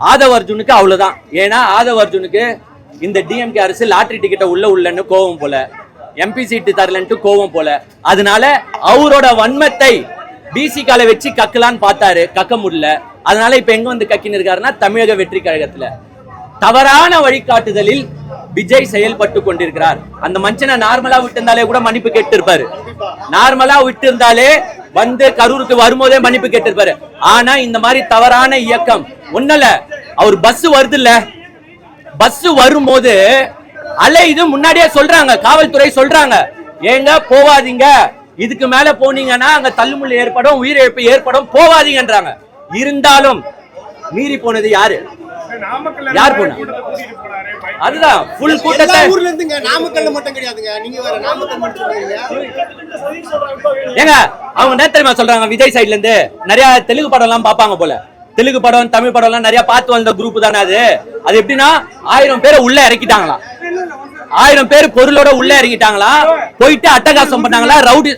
ஆதவ அர்ஜுனுக்கு அவ்வளவுதான். ஏன்னா ஆதவ அர்ஜுனுக்கு இந்த டிஎம்கே அரசு லாட்டரி டிக்கெட்டை உள்ள உள்ளன்னு கோவம் போல எம்பி சீட்டு தரலன்ட்டு கோவம் போல. அதனால அவரோட வன்மத்தை பிசிகால வச்சு கக்கலான்னு பார்த்தாரு. கக்க முடியல. அதனால இப்ப எங்க வந்து கக்கின்னு இருக்காருன்னா தமிழக வெற்றி கழகத்துல. தவறான வழிகாட்டுதலில் விஜய் செயல்பட்டு கொண்டிருக்கிறார். அந்த மனுஷனை நார்மலா விட்டு இருந்தாலே கூட மன்னிப்பு கேட்டு இருப்பாரு நார்மலா விட்டு இருந்தாலே வந்து கரூருக்கு வரும்போதே மன்னிப்பு கேட்டிருப்பாரு. ஆனா இந்த மாதிரி தவறான இயக்கம் ஒண்ணல அவர் பஸ் வருது இல்ல பஸ் வரும்போது அலை இது முன்னாடியே சொல்றாங்க காவல்துறை சொல்றாங்க. ஏங்க போவாதீங்க இதுக்கு மேல போனீங்கன்னா அங்க தள்ளுமுள்ளு ஏற்படும் உயிரிழப்பு ஏற்படும் போவாதீங்கன்றாங்க இருந்தாலும் மீறி போனது யாரு? யார் போனா? அதுதான் ஃபுல் கூட்டத்தை ஊர்ல இருந்துங்க நாமக்கல்ல மட்டும் கிடையாதுங்க. நீங்க வேற நாமக்கல் மட்டும் சொல்றீங்க. ஏங்க அவங்க என்ன தெரியுமா சொல்றாங்க விஜய் சைடுல இருந்து? நிறைய தெலுங்கு படம் எல்லாம் பாப்பாங்க போல. தெலுங்கு படம் தமிழ் படம் எல்லாம் நிறைய பார்த்து வந்த குரூப் தானே அது. அது எப்படின்னா ஆயிரம் பேரை உள்ள இறக்கிட்டாங்களாம். ஆயிரம் பேர் பொருளோட உள்ள இறக்கிட்டாங்களா போயிட்டு அட்டகாசம் பண்ணாங்களா ரவுடி